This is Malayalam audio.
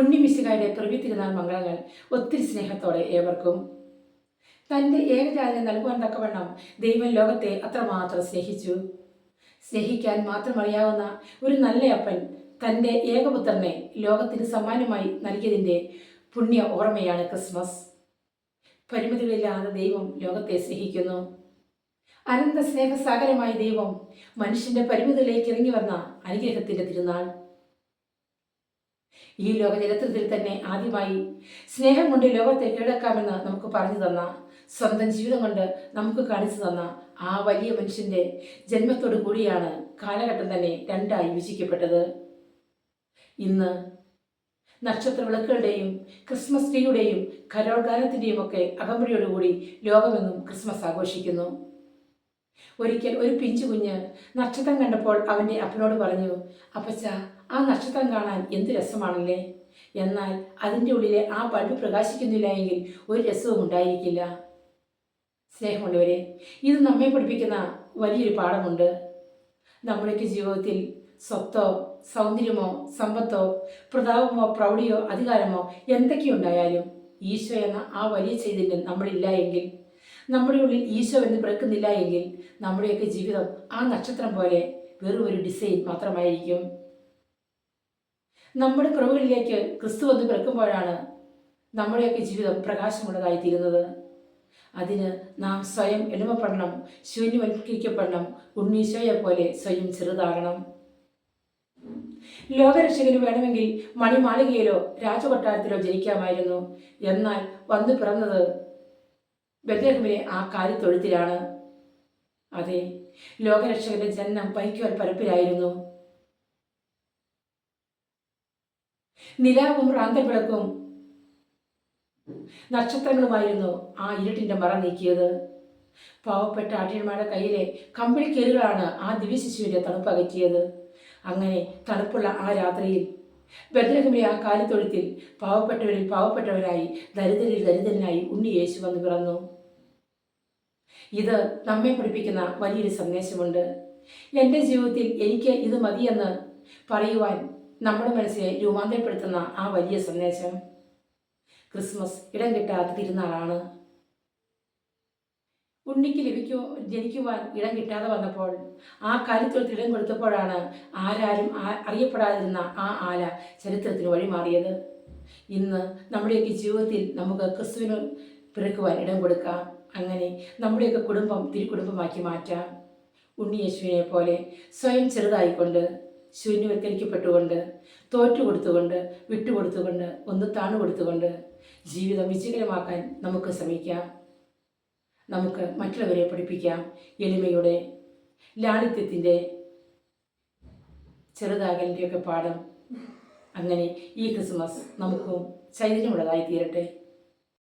ഉണ്ണിമിശുകാരുടെ പ്രവി തിരുനാൾ മംഗളങ്ങൾ ഒത്തിരി സ്നേഹത്തോടെ ഏവർക്കും. തന്റെ ഏകജാതനെ നൽകുവാൻ തക്കവണ്ണം ദൈവം ലോകത്തെ അത്രമാത്രം സ്നേഹിച്ചു. സ്നേഹിക്കാൻ മാത്രം അറിയാവുന്ന ഒരു നല്ല അപ്പൻ തന്റെ ഏകപുത്രനെ ലോകത്തിന് സമ്മാനമായി നൽകിയതിന്റെ പുണ്യ ഓർമ്മയാണ് ക്രിസ്മസ്. പരിമിതികളില്ലാതെ ദൈവം ലോകത്തെ സ്നേഹിക്കുന്നു. അനന്ത സ്നേഹസാഗരമായ ദൈവം മനുഷ്യന്റെ പരിമിതിയിലേക്ക് ഇറങ്ങി വന്ന അനുഗ്രഹത്തിന്റെ തിരുനാൾ. ഈ ലോക ചരിത്രത്തിൽ തന്നെ ആദ്യമായി സ്നേഹം കൊണ്ട് ലോകത്തെ കീഴടക്കാമെന്ന് നമുക്ക് പറഞ്ഞു തന്ന സ്വന്തം ജീവിതം കൊണ്ട് നമുക്ക് കാണിച്ചു തന്ന ആ വലിയ മനുഷ്യന്റെ ജന്മത്തോടു കൂടിയാണ് കാലഘട്ടം തന്നെ രണ്ടായി വിഭജിക്കപ്പെട്ടത്. ഇന്ന് നക്ഷത്ര വിളക്കുകളുടെയും ക്രിസ്മസ് ട്രീയുടെയും കരോൾഗാനത്തിന്റെയും ഒക്കെ അകമ്പടിയോടുകൂടി ലോകമെന്നും ക്രിസ്മസ് ആഘോഷിക്കുന്നു. ഒരിക്കൽ ഒരു പിഞ്ചു കുഞ്ഞ് നക്ഷത്രം കണ്ടപ്പോൾ അവന്റെ അപ്പനോട് പറഞ്ഞു അപ്പച്ച ആ നക്ഷത്രം കാണാൻ എന്ത് രസമാണല്ലേ? എന്നാൽ അതിന്റെ ഉള്ളിലെ ആ ബൾബ് പ്രകാശിക്കുന്നില്ല എങ്കിൽ ഒരു രസവും ഉണ്ടായിരിക്കില്ല. സ്നേഹമുള്ളവരെ ഇത് നമ്മെ പഠിപ്പിക്കുന്ന വലിയൊരു പാഠമുണ്ട്. നമ്മുടെയൊക്കെ ജീവിതത്തിൽ സ്വത്തോ സൗന്ദര്യമോ സമ്പത്തോ പ്രതാപമോ പ്രൗഢിയോ അധികാരമോ എന്തൊക്കെയുണ്ടായാലും ഈശോ എന്ന ആ വലിയ ചൈതന്യം നമ്മളില്ല എങ്കിൽ നമ്മുടെ ഉള്ളിൽ ഈശോ എന്ന് പിറക്കുന്നില്ല എങ്കിൽ നമ്മുടെയൊക്കെ ജീവിതം ആ നക്ഷത്രം പോലെ വെറും ഒരു ഡിസൈൻ മാത്രമായിരിക്കും. നമ്മുടെ കുറവുകളിലേക്ക് ക്രിസ്തു വന്ന് പിറക്കുമ്പോഴാണ് നമ്മുടെയൊക്കെ ജീവിതം പ്രകാശമുള്ളതായി തീരുന്നത് അതിന് നാം സ്വയം എളിമപ്പെടണം ശൂന്യവൽക്കരിക്കപ്പെടണം ഉണ്ണീശോയെ പോലെ സ്വയം ചെറുതാകണം. ലോകരക്ഷകന് വേണമെങ്കിൽ മണിമാളികയിലോ രാജകൊട്ടാരത്തിലോ ജനിക്കാമായിരുന്നു. എന്നാൽ വന്നു പിറന്നത് ബദ്രഹമിലെ ആ കാര്യത്തൊഴുത്തിലാണ്. അതെ ലോകരക്ഷകന്റെ ജന്മം വൈക്കുവാൻ പരപ്പിലായിരുന്നു. നിലാവും റാന്തവിളക്കും നക്ഷത്രങ്ങളുമായിരുന്നു ആ ഇരുട്ടിന്റെ മറ നീക്കിയത്. പാവപ്പെട്ട ആട്ടിയന്മാരുടെ കയ്യിലെ കമ്പിളിക്കേറുകളാണ് ആ ദിവ്യശിശുവിന്റെ തണുപ്പ് അകറ്റിയത്. അങ്ങനെ തണുപ്പുള്ള ആ രാത്രിയിൽ ബദ്രഹമിലെ ആ കാലിത്തൊഴുത്തിൽ പാവപ്പെട്ടവരിൽ പാവപ്പെട്ടവരായി ദരിദ്രരിൽ ദരിദ്രനായി ഉണ്ണി യേശു വന്ന് പിറന്നു. ഇത് നമ്മെ പഠിപ്പിക്കുന്ന വലിയൊരു സന്ദേശമുണ്ട്. എന്റെ ജീവിതത്തിൽ എനിക്ക് ഇത് മതിയെന്ന് പറയുവാൻ നമ്മുടെ മനസ്സിനെ രൂപാന്തരപ്പെടുത്തുന്ന ആ വലിയ സന്ദേശം ക്രിസ്മസ് ഇടം കിട്ടാത്ത തിരുനാളാണ്. ഉണ്ണിക്ക് ലഭിക്കുവാൻ ജനിക്കുവാൻ ഇടം കിട്ടാതെ വന്നപ്പോൾ ആ കാര്യത്തൊഴുത്തിൽ ഇടം കൊടുത്തപ്പോഴാണ് ആരാരും അറിയപ്പെടാതിരുന്ന ആ ആല ചരിത്രത്തിന് വഴിമാറിയത്. ഇന്ന് നമ്മുടെയൊക്കെ ജീവിതത്തിൽ നമുക്ക് ക്രിസ്തുവിന് പിറക്കുവാൻ ഇടം കൊടുക്കാം. അങ്ങനെ നമ്മുടെയൊക്കെ കുടുംബം തിരുക്കുടുംബമാക്കി മാറ്റാം. ഉണ്ണിയേശുവിനെ പോലെ സ്വയം ചെറുതായിക്കൊണ്ട് ശൂന്യവൽക്കരിക്കപ്പെട്ടുകൊണ്ട് തോറ്റു കൊടുത്തുകൊണ്ട് വിട്ടുകൊടുത്തുകൊണ്ട് ഒന്ന് താണു കൊടുത്തുകൊണ്ട് ജീവിതം വിജയകരമാക്കാൻ നമുക്ക് ശ്രമിക്കാം. നമുക്ക് മറ്റുള്ളവരെ പഠിപ്പിക്കാം. എളിമയുടെ ലാളിത്യത്തിന്റെ ചെറുതാകലിന്റെയൊക്കെ പാഠം. അങ്ങനെ ഈ ക്രിസ്മസ് നമുക്കും ചൈതന്യമുള്ളതായി തീരട്ടെ